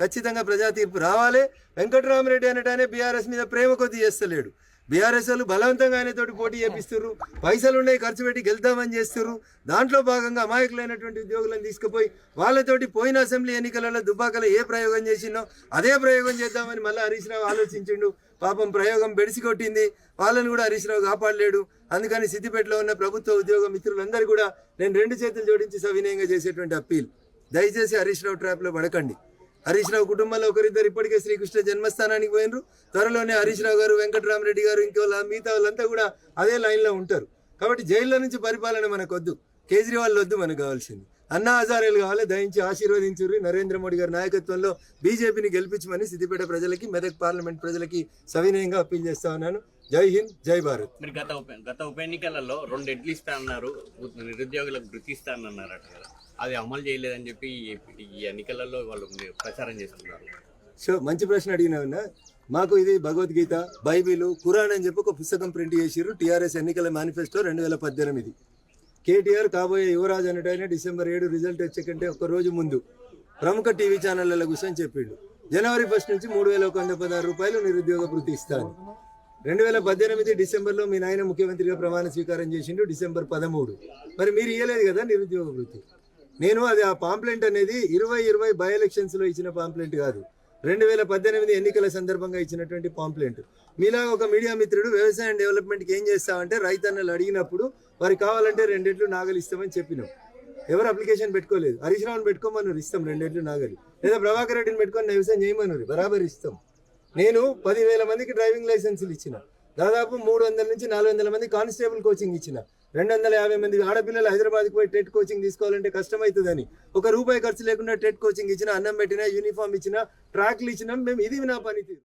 ఖచ్చితంగా ప్రజా తీర్పు రావాలి. వెంకటరామరెడ్డి అనేటానే బీఆర్ఎస్ మీద ప్రేమ కొద్ది చేస్తలేడు. బీఆర్ఎస్ వాళ్ళు బలవంతంగా ఆయనతోటి పోటీ చేపిస్తున్నారు పైసలు ఉన్నాయి ఖర్చు పెట్టి గెలుద్దామని చేస్తున్నారు దాంట్లో భాగంగా అమాయకులైనటువంటి ఉద్యోగులను తీసుకుపోయి వాళ్ళతోటి పోయిన అసెంబ్లీ ఎన్నికలలో దుబ్బాకలో ఏ ప్రయోగం చేసిందో అదే ప్రయోగం చేద్దామని మళ్ళీ హరీష్ రావు ఆలోచించిండు. పాపం ప్రయోగం బెడిసి కొట్టింది వాళ్ళని కూడా హరీష్ రావు కాపాడలేడు. అందుకని సిద్దిపేటలో ఉన్న ప్రభుత్వ ఉద్యోగ మిత్రులందరూ కూడా నేను రెండు చేతులు జోడించి సవినయంగా చేసేటువంటి అప్పీల్. దయచేసి హరీష్ రావు ట్రాప్లో పడకండి. హరీష్ రావు కుటుంబంలో ఒకరిద్దరు ఇప్పటికే శ్రీకృష్ణ జన్మస్థానానికి పోయినరు. త్వరలోనే హరీష్ రావు గారు వెంకటరామరెడ్డి గారు ఇంకో మిగతా వాళ్ళంతా కూడా అదే లైన్లో ఉంటారు. కాబట్టి జైల్లో నుంచి పరిపాలన మనకు వద్దు కేజ్రీవాల్ వద్దు మనకు కావాల్సింది. అన్నా హజారేలు కావాలి దయించి ఆశీర్వదించుర్రి. నరేంద్ర మోడీ గారి నాయకత్వంలో బీజేపీని గెలిపించమని సిద్దిపేట ప్రజలకి మెదక్ పార్లమెంట్ ప్రజలకి సవినయంగా అప్పీల్ చేస్తా ఉన్నాను. జై హింద్ జై భారత్. మీరు గత ఉప గత ఉప ఎన్నికలలో రెండు ఎడ్లు ఇస్తా అన్నారు. నిరుద్యోగులకు గుర్తిస్తానన్నారట కదా. అది అమలు చేయలేదని చెప్పి ఈ- ఎన్నికలలో వాళ్ళు ప్రచారం చేస్తున్నారు. సో మంచి ప్రశ్న అడిగినావున్నా మాకు ఇది భగవద్గీత బైబిల్ ఖురాన్ అని చెప్పి ఒక పుస్తకం ప్రింట్ చేసిర్రు టీఆర్ఎస్ ఎన్నికల మేనిఫెస్టో రెండు వేల పద్దెనిమిది. కేటీఆర్ కాబోయే యువరాజు అనేటైన డిసెంబర్ ఏడు రిజల్ట్ వచ్చే కంటే ఒక రోజు ముందు ప్రముఖ టీవీ ఛానళ్ళ కూర్చొని చెప్పిండు జనవరి ఫస్ట్ నుంచి మూడు వేల ఒక వంద పదహారు రూపాయలు నిరుద్యోగ వృత్తి ఇస్తాను రెండు వేల పద్దెనిమిది డిసెంబర్లో మీ నాయన ముఖ్యమంత్రిగా ప్రమాణ స్వీకారం చేసిండు డిసెంబర్ పదమూడు. మరి మీరు ఇయ్యలేదు కదా నిరుద్యోగ వృత్తి? నేను అది ఆ పాంప్లెంట్ అనేది ఇరవై ఇరవై బై ఎలక్షన్స్లో ఇచ్చిన పాంప్లెంట్ కాదు. రెండు వేల పద్దెనిమిది ఎన్నికల సందర్భంగా ఇచ్చినటువంటి పాంప్లెంట్. మీలా ఒక మీడియా మిత్రుడు వ్యవసాయం డెవలప్మెంట్కి ఏం చేస్తామంటే రైతన్నలు అడిగినప్పుడు వారికి కావాలంటే రెండెట్లు నాగలు ఇస్తామని చెప్పినాం. ఎవరు అప్లికేషన్ పెట్టుకోలేదు. హరీష్ రావుని పెట్టుకోమన్నారు ఇస్తాం రెండెట్లు నాగలి. లేదా ప్రభాకర్ రెడ్డిని పెట్టుకొని వ్యవసాయం చేయమన్నారు. బరాబర్ ఇస్తాం. నేను పదివేల మందికి డ్రైవింగ్ లైసెన్సులు ఇచ్చిన. దాదాపు మూడు వందల నుంచి నాలుగు వందల మంది కానిస్టేబుల్ కోచింగ్ ఇచ్చిన. రెండు వందల యాభై మంది ఆడపిల్లలు హైదరాబాద్కి పోయి టెట్ కోచింగ్ తీసుకోవాలంటే కష్టమవుతుందని ఒక రూపాయి ఖర్చు లేకుండా టెట్ కోచింగ్ ఇచ్చిన అన్నం పెట్టిన యూనిఫామ్ ఇచ్చిన ట్రాక్లు ఇచ్చినా మేము ఇది నా పనితీరు.